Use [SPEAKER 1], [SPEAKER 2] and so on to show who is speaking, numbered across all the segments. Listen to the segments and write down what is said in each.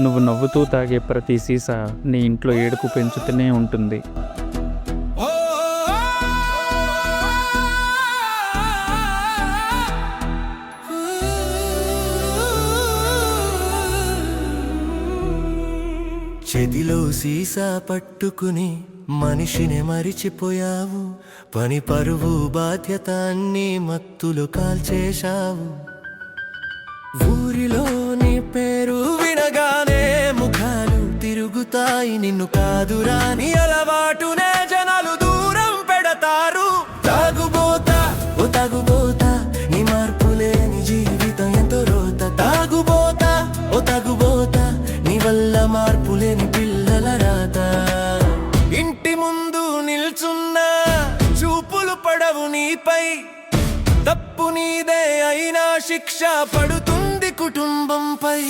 [SPEAKER 1] నువ్వు నవ్వుతూ తాగే ప్రతి సీసా నీ ఇంట్లో ఏడుపు పెంచుతూనే ఉంటుంది.
[SPEAKER 2] చేతిలో సీసా పట్టుకుని మనిషిని మరిచిపోయావు. పని పరువు బాధ్యత అన్ని మత్తులు కాల్చేశావు. ఊరిలో నీ పేరు చూడగానే ముఖాలు తిరుగుతాయి. నిన్ను కాదురాని అలవాటునే జనాలు దూరం పెడతారు. తాగుబోతా ఓ తాగుబోతా నీ మార్పులే నీ జీవితం ఎంతో రోత. తాగుబోతా ఓ తాగుబోతా నీ వల్ల మార్పులేని పిల్లల రాత. ఇంటి ముందు నిల్చున్నా చూపులు పడవు నీపై. తప్పు నీదే అయినా శిక్ష పడుతుంది కుటుంబంపై.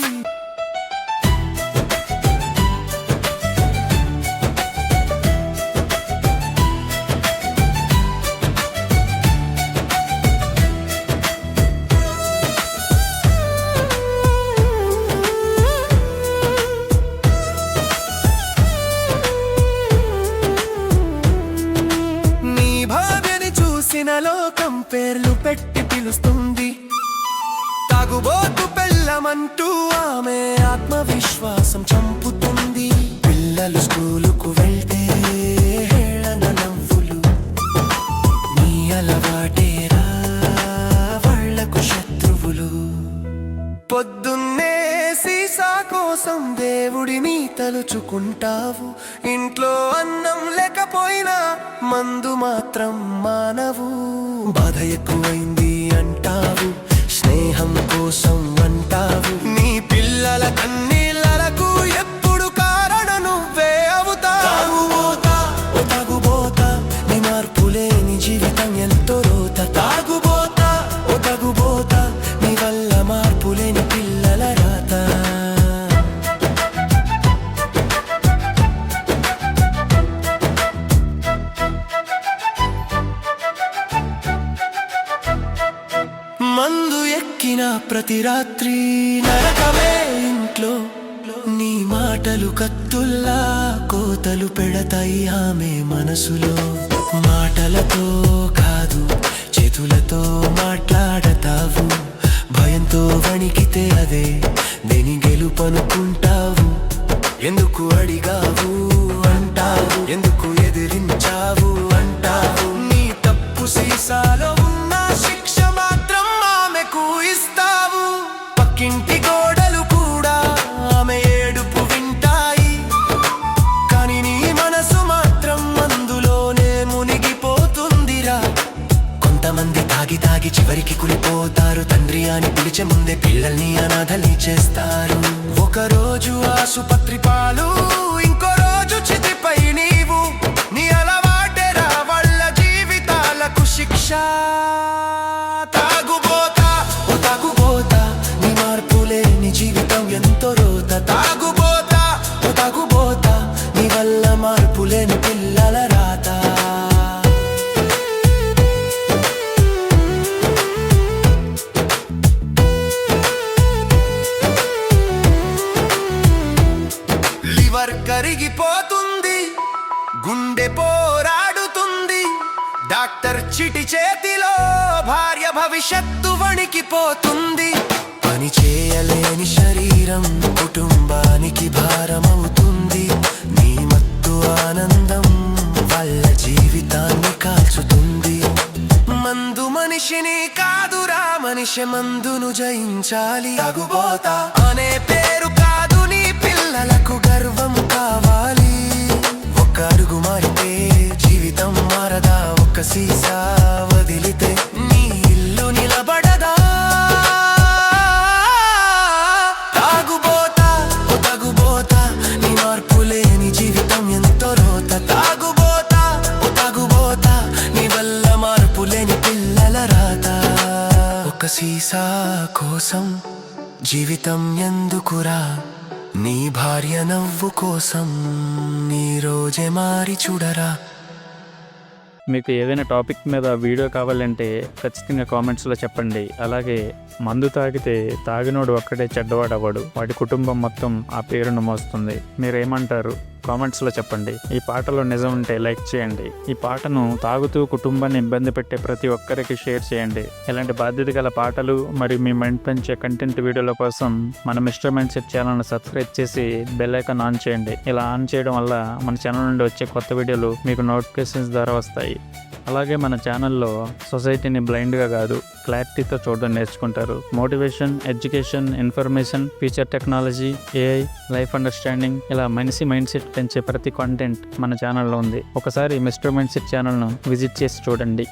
[SPEAKER 2] పుట్టిన లోకం పేర్లు పెట్టి పిలుస్తుంది. తాగుబోతు పెళ్ళమంటూ ఆమె ఆత్మవిశ్వాసం చంపుతుంది. పిల్లలు స్కూలుకు వెళ్తే హేళన నవ్వులు నీ అలవాటేరా వాళ్ళకు శత్రువులు. పొద్దున్నే సీసా కోసం దేవుడిని తలుచుకుంటావు ఇంట్లో అన్నం లేకపోయినా మందు మాత్రం మానవు. బాధ ఎక్కువైంది. ప్రతి రాత్రి నరకమే ఇంట్లో. నీ మాటలు కత్తుల్లా కోతలు పెడతాయి ఆమె మనసులో. మాటలతో కా తండ్రి ముందే పిల్లల్ని అనాథల్ని చేస్తారు. ఒక రోజు ఆసుపత్రి పాలు ఇంకో రోజు చితిపై నీవు. నీ అలవాటెరా వాళ్ళ జీవితాలకు శిక్ష కరిగిపోతుంది. గుండె పోరాడుతుంది. డాక్టర్ చిటి చేతిలో భార్య భవిష్యత్తు వణికిపోతుంది. పని చేయలేని శరీరం కుటుంబానికి భారమవుతుంది. నీ మత్తు ఆనందం వాళ్ళ జీవితాన్ని కాల్చుతుంది. మందు మనిషిని కాదురా మనిషి మందును జయించాలి. అగుబోతా అనే పేరు మారితే జీవితం మారదా? ఒక్క సీసా వదిలితే నీ ఇల్లు నిలబడదా? తాగుబోతా ఓ తాగుబోతా నీ మార్పులే నీ జీవితం ఎంతో రోత. తాగుబోతా ఓ తాగుబోతా నీ వల్ల మార్పులేని పిల్లల రాత. ఒక సీసా కోసం జీవితం ఎందుకురా? నీ భార్య నవ్వు కోసం నీ రోజే మారి చూడరా.
[SPEAKER 1] మీకు ఏదైనా టాపిక్ మీద వీడియో కావాలంటే ఖచ్చితంగా కామెంట్స్లో చెప్పండి. అలాగే మందు తాగితే తాగినోడు ఒక్కడే చెడ్డవాడు అవ్వడు వాడి కుటుంబం మొత్తం ఆ పేరును మోస్తుంది. మీరేమంటారు? కామెంట్స్లో చెప్పండి. ఈ పాటలో నిజం ఉంటే లైక్ చేయండి. ఈ పాటను తాగుతూ కుటుంబాన్ని ఇబ్బంది పెట్టే ప్రతి ఒక్కరికి షేర్ చేయండి. ఇలాంటి బాధ్యత గల పాటలు మరియు మీ మైండ్ పెంచే కంటెంట్ వీడియోల కోసం మన మిస్టర్ మైండ్ సెట్ ఛానల్ను సబ్స్క్రైబ్ చేసి బెల్ ఐకాన్ ఆన్ చేయండి. ఇలా ఆన్ చేయడం వల్ల మన ఛానల్ నుండి వచ్చే కొత్త వీడియోలు మీకు నోటిఫికేషన్స్ ద్వారా వస్తాయి. అలాగే మన ఛానల్లో సొసైటీని బ్లైండ్గా కాదు క్లారిటీతో చూడడం నేర్చుకుంటారు. Motivation education information future technology AI life understanding ఇలా మనిషి మైండ్ సెట్ పెంచే ప్రతి కంటెంట్ మన ఛానల్లో ఉంది. ఒకసారి మిస్టర్ మైండ్ సెట్ ఛానల్ను విజిట్ చేసి చూడండి.